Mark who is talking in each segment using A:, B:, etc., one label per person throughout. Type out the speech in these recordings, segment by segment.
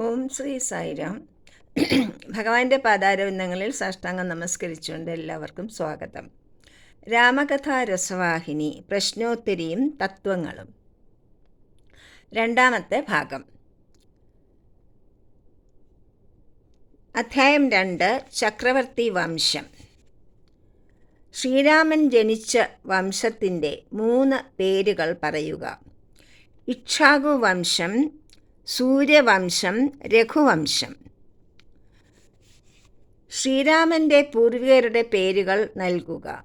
A: ഓം ശ്രീ സായിരാം. ഭഗവാന്റെ പാദാരവിന്ദങ്ങളിൽ സാഷ്ടാംഗം നമസ്കരിച്ചുകൊണ്ട് എല്ലാവർക്കും സ്വാഗതം. രാമകഥാ രസവാഹിനി പ്രശ്നോത്തരിയും തത്വങ്ങളും. രണ്ടാമത്തെ ഭാഗം. അധ്യായം രണ്ട് ചക്രവർത്തി വംശം. ശ്രീരാമൻ ജനിച്ച വംശത്തിന്റെ മൂന്ന് പേരുകൾ പറയുക. ഇക്ഷാകു വംശം സൂര്യവംശം രഘുവംശം. ശ്രീരാമന്റെ പൂർവികരുടെ പേരുകൾ നൽകുക.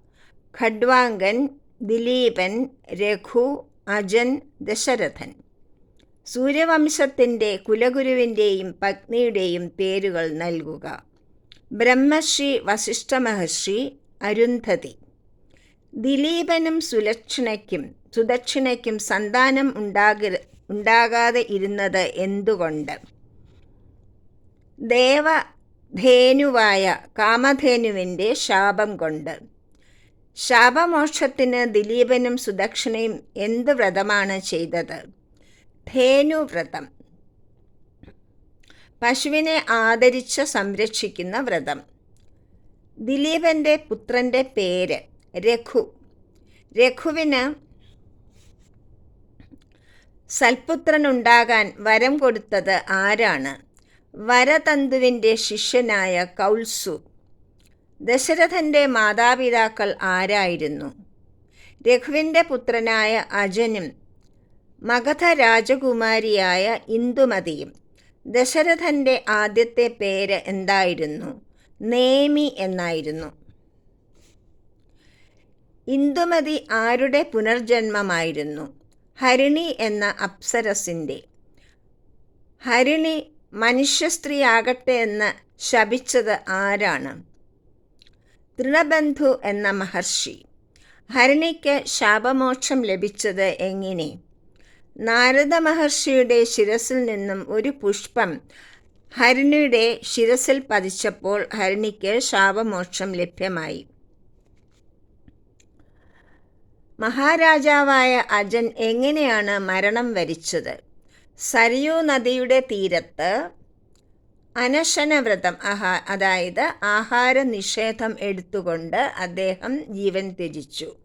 A: ഖഡ്വാങ്കൻ ദിലീപൻ രഘു അജൻ ദശരഥൻ. സൂര്യവംശത്തിന്റെ കുലഗുരുവിന്റെയും പത്നിയുടെയും പേരുകൾ നൽകുക. ബ്രഹ്മശ്രീ വസിഷ്ഠ മഹർഷി അരുന്ധതി. ദിലീപനും സുലക്ഷണയ്ക്കും സുദക്ഷിണയ്ക്കും സന്താനം ഉണ്ടാക ഉണ്ടാകാതെ ഇരുന്നത് എന്തുകൊണ്ട്? ദേവധേനുവായ കാമധേനുവിന്റെ ശാപം കൊണ്ട്. ശാപമോക്ഷത്തിന് ദിലീപനും സുദക്ഷിണയും എന്ത് വ്രതമാണ് ചെയ്തത്? ധേനുവ്രതം. പശുവിനെ ആദരിച്ച് സംരക്ഷിക്കുന്ന വ്രതം. ദിലീപന്റെ പുത്രന്റെ പേര് രഘു. രഘുവിന് സൽപുത്രനുണ്ടാകാൻ വരം കൊടുത്തത് ആരാണ്? വരതന്തുവിന്റെ ശിഷ്യനായ കൗൽസു ദശരഥന്റെ മാതാപിതാക്കൾ ആരായിരുന്നു? രഘുവിന്റെ പുത്രനായ അജനും മഗധ രാജകുമാരിയായ ഇന്ദുമതിയും. ദശരഥന്റെ ആദ്യത്തെ പേര് എന്തായിരുന്നു? നേമി എന്നായിരുന്നു. ഇന്ദുമതി ആരുടെ പുനർജന്മമായിരുന്നു? ഹരിണി എന്ന അപ്സരസിന്റെ ഹരിണി മനുഷ്യസ്ത്രീയാകട്ടെ എന്ന് ശപിച്ചത് ആരാണ്? തൃണബന്ധു എന്ന മഹർഷി. ഹരിണിക്ക് ശാപമോക്ഷം ലഭിച്ചത് എങ്ങനെ? നാരദ മഹർഷിയുടെ ശിരസിൽ നിന്നും ഒരു പുഷ്പം ഹരിണിയുടെ ശിരസിൽ പതിച്ചപ്പോൾ ഹരിണിക്ക് ശാപമോക്ഷം ലഭ്യമായി. മഹാരാജാവായ അജൻ എങ്ങനെയാണ് മരണം വരിച്ചത്? സരയൂ നദിയുടെ തീരത്ത് അനശനവ്രതം ആഹാ അതായത് ആഹാര നിഷേധം എടുത്തുകൊണ്ട് അദ്ദേഹം ജീവൻ ത്യജിച്ചു.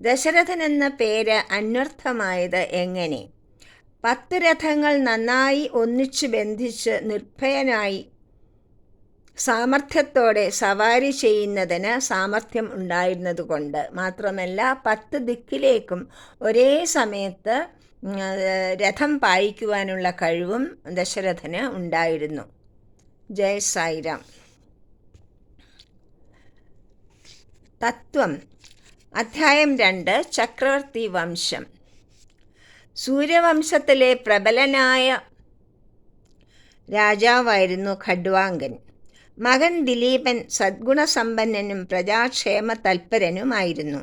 A: ദശരഥൻ എന്ന പേര് അന്വർത്ഥമായത് എങ്ങനെ? പത്ത് രഥങ്ങൾ നന്നായി ഒന്നിച്ചു ബന്ധിച്ച് നിർഭയനായി സാമർഥ്യത്തോടെ സവാരി ചെയ്യുന്നതിന് സാമർഥ്യം ഉണ്ടായിരുന്നതുകൊണ്ട് മാത്രമല്ല പത്ത് ദിക്കിലേക്കും ഒരേ സമയത്ത് രഥം പായിക്കുവാനുള്ള കഴിവും ദശരഥന് ഉണ്ടായിരുന്നു. ജയ സായിരാം. തത്വം. അധ്യായം രണ്ട്. ചക്രവർത്തി വംശം. സൂര്യവംശത്തിലെ പ്രബലനായ രാജാവായിരുന്നു ഖഡ്വാങ്കൻ. മകൻ ദിലീപൻ സദ്ഗുണസമ്പന്നനും പ്രജാക്ഷേമ തൽപരനുമായിരുന്നു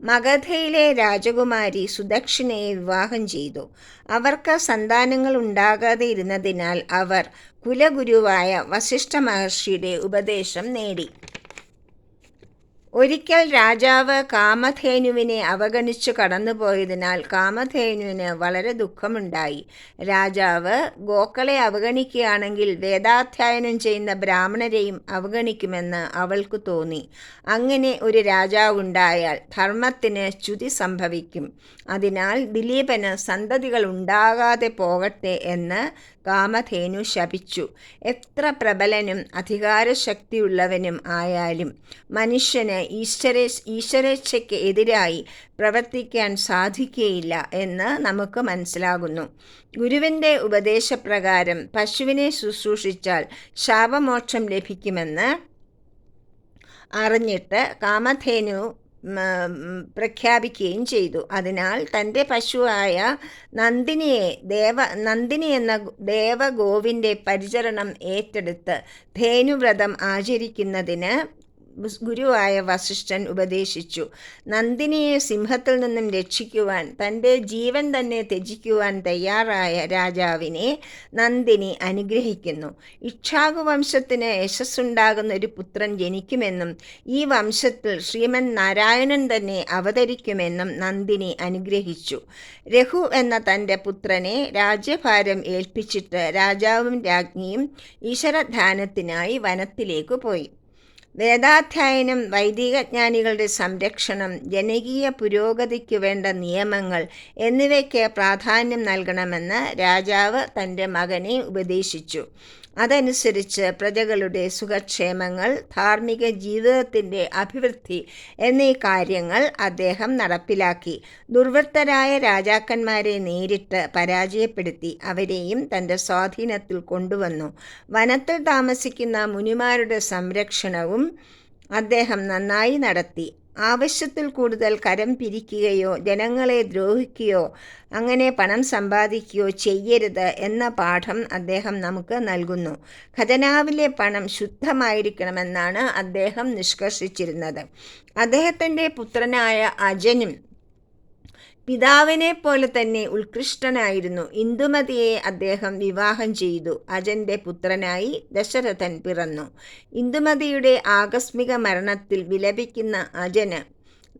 A: മഗധയിലെ രാജകുമാരി സുദക്ഷിണയെ വിവാഹം ചെയ്തു. അവർക്ക് സന്താനങ്ങൾ ഉണ്ടാകാതെ ഇരുന്നതിനാൽ അവർ കുലഗുരുവായ വസിഷ്ഠ മഹർഷിയുടെ ഉപദേശം നേടി. ഒരിക്കൽ രാജാവ് കാമധേനുവിനെ അവഗണിച്ചു കടന്നുപോയതിനാൽ കാമധേനുവിന് വളരെ ദുഃഖമുണ്ടായി. രാജാവ് ഗോക്കളെ അവഗണിക്കുകയാണെങ്കിൽ വേദാധ്യയനം ചെയ്യുന്ന ബ്രാഹ്മണരെയും അവഗണിക്കുമെന്ന് അവൾക്ക് തോന്നി. അങ്ങനെ ഒരു രാജാവുണ്ടായാൽ ധർമ്മത്തിന് ച്യുതി സംഭവിക്കും. അതിനാൽ ദിലീപന് സന്തതികൾ ഉണ്ടാകാതെ പോകട്ടെ എന്ന് കാമധേനു ശപിച്ചു. എത്ര പ്രബലനും അധികാരശക്തിയുള്ളവനും ആയാലും മനുഷ്യന് ഈശ്വരേ ഈശ്വരേച്ഛയ്ക്ക് എതിരായി പ്രവർത്തിക്കാൻ സാധിക്കുകയില്ല എന്ന് നമുക്ക് മനസ്സിലാകുന്നു. ഗുരുവിന്റെ ഉപദേശപ്രകാരം പശുവിനെ ശുശ്രൂഷിച്ചാൽ ശാപമോക്ഷം ലഭിക്കുമെന്ന് അറിഞ്ഞിട്ട് കാമധേനു പ്രഖ്യാപിക്കുകയും ചെയ്തു. അതിനാൽ തന്റെ പശുവായ നന്ദിനിയെ ദേവ നന്ദിനി എന്ന ദേവഗോവിന്റെ പരിചരണം ഏറ്റെടുത്ത് ധേനുവ്രതം ആചരിക്കുന്നതിന് ഗുരുവായ വസിഷ്ഠൻ ഉപദേശിച്ചു. നന്ദിനിയെ സിംഹത്തിൽ നിന്നും രക്ഷിക്കുവാൻ തന്റെ ജീവൻ തന്നെ ത്യജിക്കുവാൻ തയ്യാറായ രാജാവിനെ നന്ദിനി അനുഗ്രഹിക്കുന്നു. ഇക്ഷാകു വംശത്തിന് യശസ്സുണ്ടാകുന്ന ഒരു പുത്രൻ ജനിക്കുമെന്നും ഈ വംശത്തിൽ ശ്രീമൻ നാരായണൻ തന്നെ അവതരിക്കുമെന്നും നന്ദിനി അനുഗ്രഹിച്ചു. രഘു എന്ന തന്റെ പുത്രനെ രാജ്യഭാരം ഏൽപ്പിച്ചിട്ട് രാജാവും രാജ്ഞിയും ഈശ്വരധ്യാനത്തിനായി വനത്തിലേക്ക് പോയി. വേദാധ്യായനം വൈദികജ്ഞാനികളുടെ സംരക്ഷണം ജനകീയ പുരോഗതിക്ക് വേണ്ട നിയമങ്ങൾ എന്നിവയ്ക്ക് പ്രാധാന്യം നൽകണമെന്ന് രാജാവ് തന്റെ മകനെ ഉപദേശിച്ചു. അതനുസരിച്ച് പ്രജകളുടെ സുഖക്ഷേമങ്ങൾ ധാർമ്മിക ജീവിതത്തിന്റെ അഭിവൃദ്ധി എന്നീ കാര്യങ്ങൾ അദ്ദേഹം നടപ്പിലാക്കി. ദുർവൃത്തരായ രാജാക്കന്മാരെ നേരിട്ട് പരാജയപ്പെടുത്തി അവരെയും തന്റെ സ്വാധീനത്തിൽ കൊണ്ടുവന്നു. വനത്തിൽ താമസിക്കുന്ന മുനിമാരുടെ സംരക്ഷണവും അദ്ദേഹം നന്നായി നടത്തി. ആവശ്യത്തിൽ കൂടുതൽ കരം പിരിക്കുകയോ ജനങ്ങളെ ദ്രോഹിക്കുകയോ അങ്ങനെ പണം സമ്പാദിക്കുകയോ ചെയ്യരുത് എന്ന പാഠം അദ്ദേഹം നമുക്ക് നൽകുന്നു. ഖജനാവിലെ പണം ശുദ്ധമായിരിക്കണമെന്നാണ് അദ്ദേഹം നിഷ്കർഷിച്ചിരുന്നത്. അദ്ദേഹത്തിന്റെ പുത്രനായ അജനും പിതാവിനെ പോലെ തന്നെ ഉത്കൃഷ്ടനായിരുന്നു. ഇന്ദുമതിയെ അദ്ദേഹം വിവാഹം ചെയ്തു. അജന്റെ പുത്രനായി ദശരഥൻ പിറന്നു. ഇന്ദുമതിയുടെ ആകസ്മിക മരണത്തിൽ വിലപിക്കുന്ന അജന്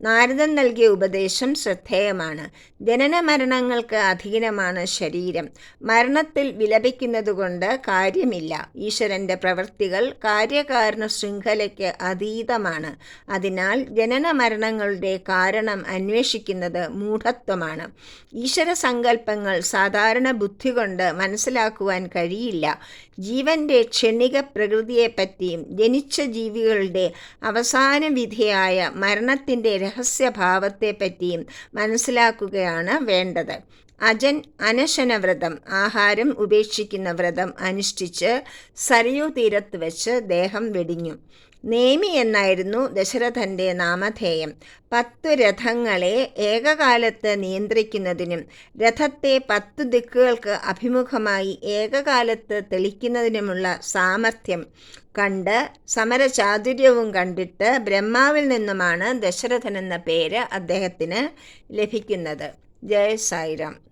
A: നാരദൻ നൽകിയ ഉപദേശം ശ്രദ്ധേയമാണ്. ജനന മരണങ്ങൾക്ക് അധീനമാണ് ശരീരം. മരണത്തിൽ വിലപിക്കുന്നതുകൊണ്ട് കാര്യമില്ല. ഈശ്വരന്റെ പ്രവൃത്തികൾ കാര്യകാരണ ശൃംഖലയ്ക്ക് അതീതമാണ്. അതിനാൽ ജനന മരണങ്ങളുടെ കാരണം അന്വേഷിക്കുന്നത് മൂഢത്വമാണ്. ഈശ്വര സങ്കല്പങ്ങൾ സാധാരണ ബുദ്ധി കൊണ്ട് മനസ്സിലാക്കുവാൻ കഴിയില്ല. ജീവന്റെ ക്ഷണിക പ്രകൃതിയെപ്പറ്റിയും ജനിച്ച ജീവികളുടെ അവസാന വിധിയായ മരണത്തിന്റെ രഹസ്യഭാവത്തെപ്പറ്റിയും മനസ്സിലാക്കുകയാണ് വേണ്ടത്. അജൻ അനശന വ്രതം ആഹാരം ഉപേക്ഷിക്കുന്ന വ്രതം അനുഷ്ഠിച്ച് സരയൂ തീരത്ത് വെച്ച് ദേഹം വെടിഞ്ഞു. നേമി എന്നായിരുന്നു ദശരഥന്റെ നാമധേയം. പത്തു രഥങ്ങളെ ഏകകാലത്ത് നിയന്ത്രിക്കുന്നതിനും രഥത്തെ പത്തു ദിക്കുകൾക്ക് അഭിമുഖമായി ഏകകാലത്ത് തെളിക്കുന്നതിനുമുള്ള സാമർഥ്യം കണ്ട് സമരചാതുര്യവും കണ്ടിട്ട് ബ്രഹ്മാവിൽ നിന്നുമാണ് ദശരഥൻ എന്ന പേര് അദ്ദേഹത്തിന് ലഭിക്കുന്നത്. ജയ സായിറാം